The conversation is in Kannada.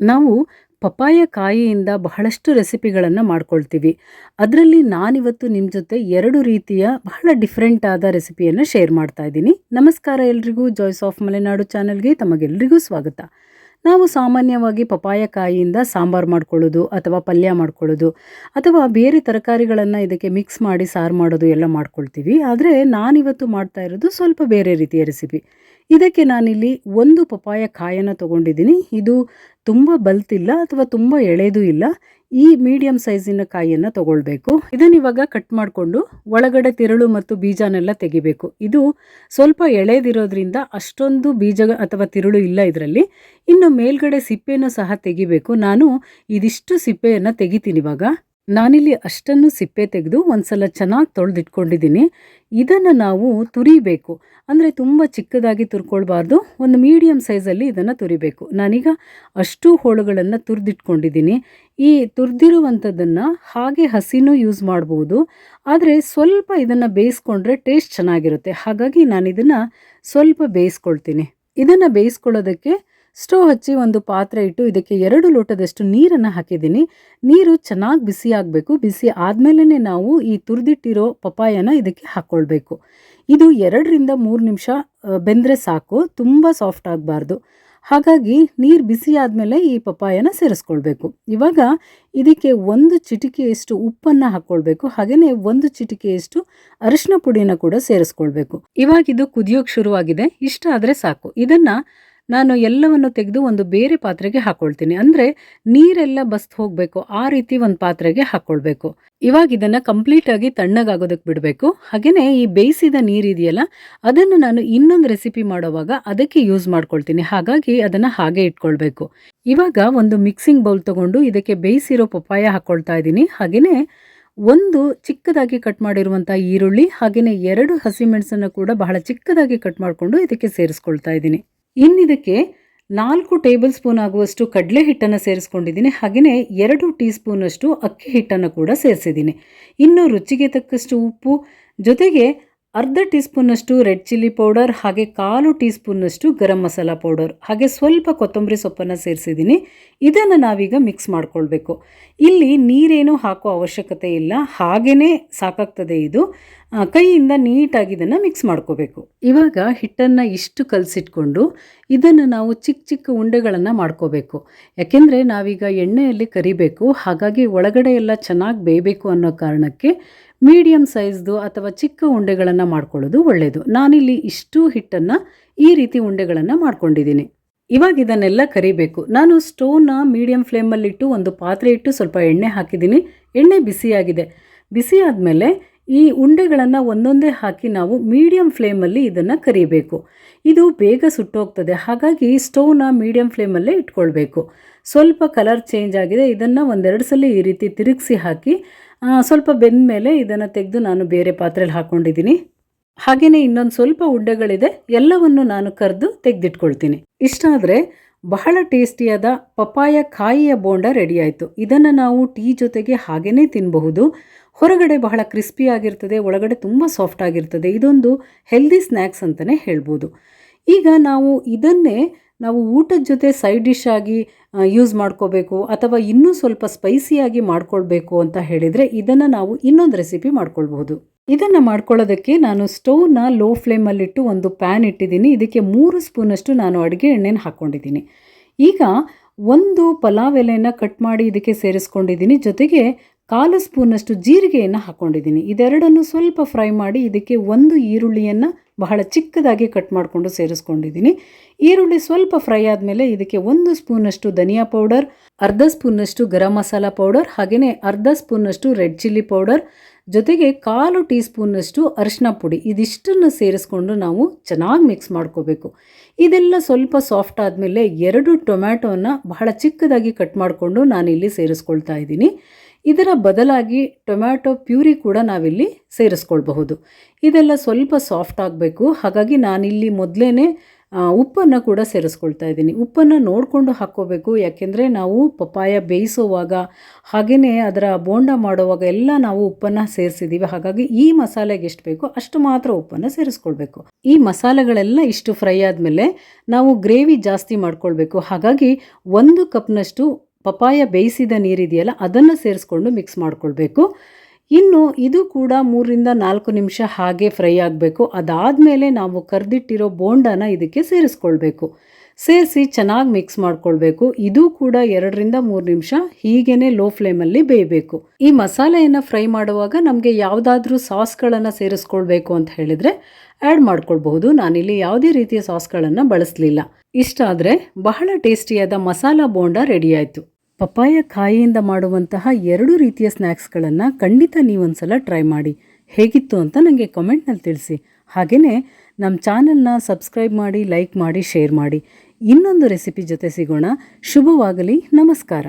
ನಾವು ಪಪ್ಪಾಯ ಕಾಯಿಯಿಂದ ಬಹಳಷ್ಟು ರೆಸಿಪಿಗಳನ್ನು ಮಾಡ್ಕೊಳ್ತೀವಿ. ಅದರಲ್ಲಿ ನಾನಿವತ್ತು ನಿಮ್ಮ ಜೊತೆ ಎರಡು ರೀತಿಯ ಬಹಳ ಡಿಫ್ರೆಂಟ್ ಆದ ರೆಸಿಪಿಯನ್ನು ಶೇರ್ ಮಾಡ್ತಾ ಇದ್ದೀನಿ. ನಮಸ್ಕಾರ ಎಲ್ರಿಗೂ. ಜಾಯ್ಸ್ ಆಫ್ ಮಲೆನಾಡು ಚಾನಲ್ಗೆ ತಮಗೆಲ್ರಿಗೂ ಸ್ವಾಗತ. ನಾವು ಸಾಮಾನ್ಯವಾಗಿ ಪಪ್ಪಾಯ ಕಾಯಿಯಿಂದ ಸಾಂಬಾರು ಮಾಡ್ಕೊಳ್ಳೋದು ಅಥವಾ ಪಲ್ಯ ಮಾಡ್ಕೊಳ್ಳೋದು ಅಥವಾ ಬೇರೆ ತರಕಾರಿಗಳನ್ನು ಇದಕ್ಕೆ ಮಿಕ್ಸ್ ಮಾಡಿ ಸಾರು ಮಾಡೋದು ಎಲ್ಲ ಮಾಡ್ಕೊಳ್ತೀವಿ. ಆದರೆ ನಾನಿವತ್ತು ಮಾಡ್ತಾ ಇರೋದು ಸ್ವಲ್ಪ ಬೇರೆ ರೀತಿಯ ರೆಸಿಪಿ. ಇದಕ್ಕೆ ನಾನಿಲ್ಲಿ ಒಂದು ಪಪಾಯ ಕಾಯನ್ನು ತಗೊಂಡಿದ್ದೀನಿ. ಇದು ತುಂಬ ಬಲ್ತಿಲ್ಲ ಅಥವಾ ತುಂಬ ಎಳೆದು ಇಲ್ಲ. ಈ ಮೀಡಿಯಂ ಸೈಜಿನ ಕಾಯಿಯನ್ನು ತಗೊಳ್ಬೇಕು. ಇದನ್ನ ಇವಾಗ ಕಟ್ ಮಾಡಿಕೊಂಡು ಒಳಗಡೆ ತಿರುಳು ಮತ್ತು ಬೀಜನೆಲ್ಲ ತೆಗಿಬೇಕು. ಇದು ಸ್ವಲ್ಪ ಎಳೆದಿರೋದ್ರಿಂದ ಅಷ್ಟೊಂದು ಬೀಜ ಅಥವಾ ತಿರುಳು ಇಲ್ಲ ಇದರಲ್ಲಿ. ಇನ್ನು ಮೇಲ್ಗಡೆ ಸಿಪ್ಪೆಯನ್ನು ಸಹ ತೆಗಿಬೇಕು. ನಾನು ಇದಿಷ್ಟು ಸಿಪ್ಪೆಯನ್ನು ತೆಗಿತೀನಿ ಇವಾಗ. ನಾನಿಲ್ಲಿ ಅಷ್ಟನ್ನು ಸಿಪ್ಪೆ ತೆಗೆದು ಒಂದ್ಸಲ ಚೆನ್ನಾಗಿ ತೊಳೆದಿಟ್ಕೊಂಡಿದ್ದೀನಿ. ಇದನ್ನು ನಾವು ತುರಿಬೇಕು. ಅಂದರೆ ತುಂಬ ಚಿಕ್ಕದಾಗಿ ತುರ್ಕೊಳ್ಬಾರ್ದು. ಒಂದು ಮೀಡಿಯಮ್ ಸೈಜಲ್ಲಿ ಇದನ್ನು ತುರಿಬೇಕು. ನಾನೀಗ ಅಷ್ಟು ಹೋಳುಗಳನ್ನು ತುರಿದಿಟ್ಕೊಂಡಿದ್ದೀನಿ. ಈ ತುರಿದಿರುವಂಥದ್ದನ್ನು ಹಾಗೆ ಹಸಿನೂ ಯೂಸ್ ಮಾಡ್ಬೋದು. ಆದರೆ ಸ್ವಲ್ಪ ಇದನ್ನು ಬೇಯಿಸ್ಕೊಂಡ್ರೆ ಟೇಸ್ಟ್ ಚೆನ್ನಾಗಿರುತ್ತೆ. ಹಾಗಾಗಿ ನಾನು ಇದನ್ನು ಸ್ವಲ್ಪ ಬೇಯಿಸ್ಕೊಳ್ತೀನಿ. ಇದನ್ನು ಬೇಯಿಸ್ಕೊಳ್ಳೋದಕ್ಕೆ ಸ್ಟವ್ ಹಚ್ಚಿ ಒಂದು ಪಾತ್ರೆ ಇಟ್ಟು ಇದಕ್ಕೆ ಎರಡು ಲೋಟದಷ್ಟು ನೀರನ್ನು ಹಾಕಿದ್ದೀನಿ. ನೀರು ಚೆನ್ನಾಗಿ ಬಿಸಿ ಆಗಬೇಕು. ಬಿಸಿ ಆದಮೇಲೆ ನಾವು ಈ ತುರಿದಿಟ್ಟಿರೋ ಪಪಾಯನ ಇದಕ್ಕೆ ಹಾಕ್ಕೊಳ್ಬೇಕು ಇದು ಎರಡರಿಂದ ಮೂರು ನಿಮಿಷ ಬೆಂದರೆ ಸಾಕು. ತುಂಬ ಸಾಫ್ಟ್ ಆಗಬಾರ್ದು. ಹಾಗಾಗಿ ನೀರು ಬಿಸಿ ಆದಮೇಲೆ ಈ ಪಪಾಯನ ಸೇರಿಸ್ಕೊಳ್ಬೇಕು. ಇವಾಗ ಇದಕ್ಕೆ ಒಂದು ಚಿಟಿಕೆಯಷ್ಟು ಉಪ್ಪನ್ನು ಹಾಕ್ಕೊಳ್ಬೇಕು ಹಾಗೆಯೇ ಒಂದು ಚಿಟಿಕೆಯಷ್ಟು ಅರಿಶಿನ ಪುಡಿನ ಕೂಡ ಸೇರಿಸ್ಕೊಳ್ಬೇಕು. ಇವಾಗ ಇದು ಕುದಿಯೋಕೆ ಶುರುವಾಗಿದೆ. ಇಷ್ಟ ಆದರೆ ಸಾಕು. ಇದನ್ನು ನಾನು ಎಲ್ಲವನ್ನು ತೆಗೆದು ಒಂದು ಬೇರೆ ಪಾತ್ರೆಗೆ ಹಾಕ್ಕೊಳ್ತೀನಿ ಅಂದರೆ ನೀರೆಲ್ಲ ಬಸ್ದು ಹೋಗಬೇಕು, ಆ ರೀತಿ ಒಂದು ಪಾತ್ರೆಗೆ ಹಾಕ್ಕೊಳ್ಬೇಕು ಇವಾಗ ಇದನ್ನು ಕಂಪ್ಲೀಟಾಗಿ ತಣ್ಣಗಾಗೋದಕ್ಕೆ ಬಿಡಬೇಕು. ಹಾಗೆಯೇ ಈ ಬೇಯಿಸಿದ ನೀರಿದೆಯಲ್ಲ, ಅದನ್ನು ನಾನು ಇನ್ನೊಂದು ರೆಸಿಪಿ ಮಾಡುವಾಗ ಅದಕ್ಕೆ ಯೂಸ್ ಮಾಡ್ಕೊಳ್ತೀನಿ. ಹಾಗಾಗಿ ಅದನ್ನು ಹಾಗೆ ಇಟ್ಕೊಳ್ಬೇಕು. ಇವಾಗ ಒಂದು ಮಿಕ್ಸಿಂಗ್ ಬೌಲ್ ತಗೊಂಡು ಇದಕ್ಕೆ ಬೇಯಿಸಿರೋ ಪಪ್ಪಾಯ ಹಾಕ್ಕೊಳ್ತಾ ಇದ್ದೀನಿ. ಹಾಗೆಯೇ ಒಂದು ಚಿಕ್ಕದಾಗಿ ಕಟ್ ಮಾಡಿರುವಂಥ ಈರುಳ್ಳಿ ಹಾಗೆಯೇ ಎರಡು ಹಸಿಮೆಣಸನ್ನು ಕೂಡ ಬಹಳ ಚಿಕ್ಕದಾಗಿ ಕಟ್ ಮಾಡಿಕೊಂಡು ಇದಕ್ಕೆ ಸೇರಿಸ್ಕೊಳ್ತಾ ಇದ್ದೀನಿ. ಇನ್ನಿದಕ್ಕೆ ನಾಲ್ಕು ಟೇಬಲ್ ಸ್ಪೂನ್ ಆಗುವಷ್ಟು ಕಡಲೆ ಹಿಟ್ಟನ್ನು ಸೇರಿಸ್ಕೊಂಡಿದ್ದೀನಿ. ಹಾಗೆಯೇ ಎರಡು ಟೀ ಸ್ಪೂನಷ್ಟು ಅಕ್ಕಿ ಹಿಟ್ಟನ್ನು ಕೂಡ ಸೇರಿಸಿದ್ದೀನಿ. ಇನ್ನು ರುಚಿಗೆ ತಕ್ಕಷ್ಟು ಉಪ್ಪು, ಜೊತೆಗೆ ಅರ್ಧ ಟೀ ಸ್ಪೂನಷ್ಟು ರೆಡ್ ಚಿಲ್ಲಿ ಪೌಡರ್, ಹಾಗೆ ಕಾಲು ಟೀ ಸ್ಪೂನಷ್ಟು ಗರಂ ಮಸಾಲ ಪೌಡರ್, ಹಾಗೆ ಸ್ವಲ್ಪ ಕೊತ್ತಂಬರಿ ಸೊಪ್ಪನ್ನು ಸೇರಿಸಿದ್ದೀನಿ. ಇದನ್ನು ನಾವೀಗ ಮಿಕ್ಸ್ ಮಾಡ್ಕೊಳ್ಬೇಕು. ಇಲ್ಲಿ ನೀರೇನು ಹಾಕೋ ಅವಶ್ಯಕತೆ ಇಲ್ಲ. ಹಾಗೆಯೇ ಸಾಕಾಗ್ತದೆ ಇದು. ಕೈಯಿಂದ ನೀಟಾಗಿ ಇದನ್ನು ಮಿಕ್ಸ್ ಮಾಡ್ಕೋಬೇಕು. ಇವಾಗ ಹಿಟ್ಟನ್ನು ಇಷ್ಟು ಕಲಸಿಟ್ಕೊಂಡು ಇದನ್ನು ನಾವು ಚಿಕ್ಕ ಚಿಕ್ಕ ಉಂಡೆಗಳನ್ನು ಮಾಡ್ಕೋಬೇಕು. ಯಾಕೆಂದರೆ ನಾವೀಗ ಎಣ್ಣೆಯಲ್ಲಿ ಕರಿಬೇಕು, ಹಾಗಾಗಿ ಒಳಗಡೆ ಎಲ್ಲ ಚೆನ್ನಾಗಿ ಬೇಯಬೇಕು ಅನ್ನೋ ಕಾರಣಕ್ಕೆ ಮೀಡಿಯಮ್ ಸೈಜ್ದು ಅಥವಾ ಚಿಕ್ಕ ಉಂಡೆಗಳನ್ನು ಮಾಡ್ಕೊಳ್ಳೋದು ಒಳ್ಳೆಯದು ನಾನಿಲ್ಲಿ ಇಷ್ಟು ಹಿಟ್ಟನ್ನು ಈ ರೀತಿ ಉಂಡೆಗಳನ್ನು ಮಾಡ್ಕೊಂಡಿದ್ದೀನಿ. ಇವಾಗ ಇದನ್ನೆಲ್ಲ ಕರಿಬೇಕು. ನಾನು ಸ್ಟೋವ್ನ ಮೀಡಿಯಮ್ ಫ್ಲೇಮಲ್ಲಿಟ್ಟು ಒಂದು ಪಾತ್ರೆ ಇಟ್ಟು ಸ್ವಲ್ಪ ಎಣ್ಣೆ ಹಾಕಿದ್ದೀನಿ. ಎಣ್ಣೆ ಬಿಸಿಯಾಗಿದೆ. ಬಿಸಿ ಆದಮೇಲೆ ಈ ಉಂಡೆಗಳನ್ನು ಒಂದೊಂದೇ ಹಾಕಿ ನಾವು ಮೀಡಿಯಮ್ ಫ್ಲೇಮಲ್ಲಿ ಇದನ್ನು ಕರಿಬೇಕು. ಇದು ಬೇಗ ಸುಟ್ಟೋಗ್ತದೆ, ಹಾಗಾಗಿ ಸ್ಟೋವ್ನ ಮೀಡಿಯಂ ಫ್ಲೇಮಲ್ಲೇ ಇಟ್ಕೊಳ್ಬೇಕು. ಸ್ವಲ್ಪ ಕಲರ್ ಚೇಂಜ್ ಆಗಿದೆ, ಇದನ್ನು ಒಂದೆರಡು ಸಲ ಈ ರೀತಿ ತಿರುಗಿಸಿ ಹಾಕಿ ಸ್ವಲ್ಪ ಬೆಂದ ಮೇಲೆ ಇದನ್ನು ತೆಗೆದು ನಾನು ಬೇರೆ ಪಾತ್ರೆಯಲ್ಲಿ ಹಾಕ್ಕೊಂಡಿದ್ದೀನಿ ಹಾಗೆಯೇ ಇನ್ನೊಂದು ಸ್ವಲ್ಪ ಉಂಡೆಗಳಿದೆ, ಎಲ್ಲವನ್ನು ನಾನು ಕರೆದು ತೆಗೆದಿಟ್ಕೊಳ್ತೀನಿ. ಇಷ್ಟ ಆದರೆ ಬಹಳ ಟೇಸ್ಟಿಯಾದ ಪಪ್ಪಾಯ ಕಾಯಿಯ ಬೋಂಡ ರೆಡಿಯಾಯಿತು. ಇದನ್ನು ನಾವು ಟೀ ಜೊತೆಗೆ ಹಾಗೇ ತಿನ್ನಬಹುದು ಹೊರಗಡೆ ಬಹಳ ಕ್ರಿಸ್ಪಿ ಆಗಿರ್ತದೆ, ಒಳಗಡೆ ತುಂಬ ಸಾಫ್ಟ್ ಆಗಿರ್ತದೆ. ಇದೊಂದು ಹೆಲ್ದಿ ಸ್ನ್ಯಾಕ್ಸ್ ಅಂತಲೇ ಹೇಳ್ಬೋದು. ಈಗ ನಾವು ಇದನ್ನೇ ನಾವು ಊಟದ ಜೊತೆ ಸೈಡ್ ಡಿಶ್ ಆಗಿ ಯೂಸ್ ಮಾಡ್ಕೋಬೇಕು ಅಥವಾ ಇನ್ನೂ ಸ್ವಲ್ಪ ಸ್ಪೈಸಿಯಾಗಿ ಮಾಡ್ಕೊಳ್ಬೇಕು ಅಂತ ಹೇಳಿದರೆ ಇದನ್ನು ನಾವು ಇನ್ನೊಂದು ರೆಸಿಪಿ ಮಾಡ್ಕೊಳ್ಬಹುದು. ಇದನ್ನು ಮಾಡ್ಕೊಳ್ಳೋದಕ್ಕೆ ನಾನು ಸ್ಟೌವ್ನ ಲೋ ಫ್ಲೇಮಲ್ಲಿಟ್ಟು ಒಂದು ಪ್ಯಾನ್ ಇಟ್ಟಿದ್ದೀನಿ. ಇದಕ್ಕೆ ಮೂರು ಸ್ಪೂನಷ್ಟು ನಾನು ಅಡುಗೆ ಎಣ್ಣೆನ ಹಾಕ್ಕೊಂಡಿದ್ದೀನಿ. ಈಗ ಒಂದು ಪಲಾವ್ ಎಲೆಯನ್ನು ಕಟ್ ಮಾಡಿ ಇದಕ್ಕೆ ಸೇರಿಸ್ಕೊಂಡಿದ್ದೀನಿ. ಜೊತೆಗೆ ಕಾಲು ಸ್ಪೂನಷ್ಟು ಜೀರಿಗೆಯನ್ನು ಹಾಕ್ಕೊಂಡಿದ್ದೀನಿ ಇದೆರಡನ್ನು ಸ್ವಲ್ಪ ಫ್ರೈ ಮಾಡಿ ಇದಕ್ಕೆ ಒಂದು ಈರುಳ್ಳಿಯನ್ನು ಬಹಳ ಚಿಕ್ಕದಾಗಿ ಕಟ್ ಮಾಡಿಕೊಂಡು ಸೇರಿಸ್ಕೊಂಡಿದ್ದೀನಿ. ಈರುಳ್ಳಿ ಸ್ವಲ್ಪ ಫ್ರೈ ಆದಮೇಲೆ ಇದಕ್ಕೆ ಒಂದು ಸ್ಪೂನಷ್ಟು ಧನಿಯಾ ಪೌಡರ್, ಅರ್ಧ ಸ್ಪೂನಷ್ಟು ಗರಂ ಮಸಾಲ ಪೌಡರ್ ಹಾಗೆಯೇ ಅರ್ಧ ಸ್ಪೂನಷ್ಟು ರೆಡ್ ಚಿಲ್ಲಿ ಪೌಡರ್ ಜೊತೆಗೆ ಕಾಲು ಟೀ ಸ್ಪೂನಷ್ಟು ಅರಿಶಿನ ಪುಡಿ ಇದಿಷ್ಟನ್ನು ಸೇರಿಸ್ಕೊಂಡು ನಾವು ಚೆನ್ನಾಗಿ ಮಿಕ್ಸ್ ಮಾಡ್ಕೋಬೇಕು. ಇದೆಲ್ಲ ಸ್ವಲ್ಪ ಸಾಫ್ಟ್ ಆದಮೇಲೆ ಎರಡು ಟೊಮ್ಯಾಟೋನ ಬಹಳ ಚಿಕ್ಕದಾಗಿ ಕಟ್ ಮಾಡಿಕೊಂಡು ನಾನಿಲ್ಲಿ ಸೇರಿಸ್ಕೊಳ್ತಾ ಇದ್ದೀನಿ. ಇದರ ಬದಲಾಗಿ ಟೊಮ್ಯಾಟೊ ಪ್ಯೂರಿ ಕೂಡ ನಾವಿಲ್ಲಿ ಸೇರಿಸ್ಕೊಳ್ಬಹುದು. ಇದೆಲ್ಲ ಸ್ವಲ್ಪ ಸಾಫ್ಟ್ ಆಗಬೇಕು. ಹಾಗಾಗಿ ನಾನಿಲ್ಲಿ ಮೊದಲೇ ಉಪ್ಪನ್ನು ಕೂಡ ಸೇರಿಸ್ಕೊಳ್ತಾ ಇದ್ದೀನಿ. ಉಪ್ಪನ್ನು ನೋಡಿಕೊಂಡು ಹಾಕ್ಕೋಬೇಕು. ಯಾಕೆಂದರೆ ನಾವು ಪಪ್ಪಾಯ ಬೇಯಿಸುವಾಗ ಹಾಗೆಯೇ ಅದರ ಬೋಂಡ ಮಾಡುವಾಗ ಎಲ್ಲ ನಾವು ಉಪ್ಪನ್ನು ಸೇರಿಸಿದ್ದೀವಿ ಹಾಗಾಗಿ ಈ ಮಸಾಲೆಗೆ ಎಷ್ಟು ಬೇಕೋ ಅಷ್ಟು ಮಾತ್ರ ಉಪ್ಪನ್ನು ಸೇರಿಸ್ಕೊಳ್ಬೇಕು. ಈ ಮಸಾಲೆಗಳೆಲ್ಲ ಇಷ್ಟು ಫ್ರೈ ಆದಮೇಲೆ ನಾವು ಗ್ರೇವಿ ಜಾಸ್ತಿ ಮಾಡ್ಕೊಳ್ಬೇಕು. ಹಾಗಾಗಿ ಒಂದು ಕಪ್ನಷ್ಟು ಪಪಾಯ ಬೇಯಿಸಿದ ನೀರಿದೆಯಲ್ಲ, ಅದನ್ನು ಸೇರಿಸ್ಕೊಂಡು ಮಿಕ್ಸ್ ಮಾಡ್ಕೊಳ್ಬೇಕು. ಇನ್ನು ಇದು ಕೂಡ ಮೂರರಿಂದ ನಾಲ್ಕು ನಿಮಿಷ ಹಾಗೆ ಫ್ರೈ ಆಗಬೇಕು. ಅದಾದಮೇಲೆ ನಾವು ಕರೆದಿಟ್ಟಿರೋ ಬೋಂಡನ ಇದಕ್ಕೆ ಸೇರಿಸ್ಕೊಳ್ಬೇಕು. ಸೇರಿಸಿ ಚೆನ್ನಾಗಿ ಮಿಕ್ಸ್ ಮಾಡ್ಕೊಳ್ಬೇಕು. ಇದು ಕೂಡ ಎರಡರಿಂದ ಮೂರು ನಿಮಿಷ ಹೀಗೇನೆ ಲೋ ಫ್ಲೇಮಲ್ಲಿ ಬೇಯಬೇಕು. ಈ ಮಸಾಲೆಯನ್ನು ಫ್ರೈ ಮಾಡುವಾಗ ನಮಗೆ ಯಾವುದಾದ್ರೂ ಸಾಸ್ಗಳನ್ನು ಸೇರಿಸ್ಕೊಳ್ಬೇಕು ಅಂತ ಹೇಳಿದರೆ ಆ್ಯಡ್ ಮಾಡ್ಕೊಳ್ಬಹುದು. ನಾನಿಲ್ಲಿ ಯಾವುದೇ ರೀತಿಯ ಸಾಸ್ಗಳನ್ನು ಬಳಸಲಿಲ್ಲ. ಇಷ್ಟಾದರೆ ಬಹಳ ಟೇಸ್ಟಿಯಾದ ಮಸಾಲ ಬೋಂಡ ರೆಡಿ ಆಯಿತು. ಪಪ್ಪಾಯ ಕಾಯಿಯಿಂದ ಮಾಡುವಂತಹ ಎರಡು ರೀತಿಯ ಸ್ನ್ಯಾಕ್ಸ್ಗಳನ್ನು ಖಂಡಿತ ನೀವೊಂದ್ಸಲ ಟ್ರೈ ಮಾಡಿ. ಹೇಗಿತ್ತು ಅಂತ ನನಗೆ ಕಮೆಂಟ್ನಲ್ಲಿ ತಿಳಿಸಿ. ಹಾಗೆಯೇ ನಮ್ಮ ಚಾನಲ್ನ ಸಬ್ಸ್ಕ್ರೈಬ್ ಮಾಡಿ, ಲೈಕ್ ಮಾಡಿ, ಶೇರ್ ಮಾಡಿ. ಇನ್ನೊಂದು ರೆಸಿಪಿ ಜೊತೆ ಸಿಗೋಣ. ಶುಭವಾಗಲಿ. ನಮಸ್ಕಾರ.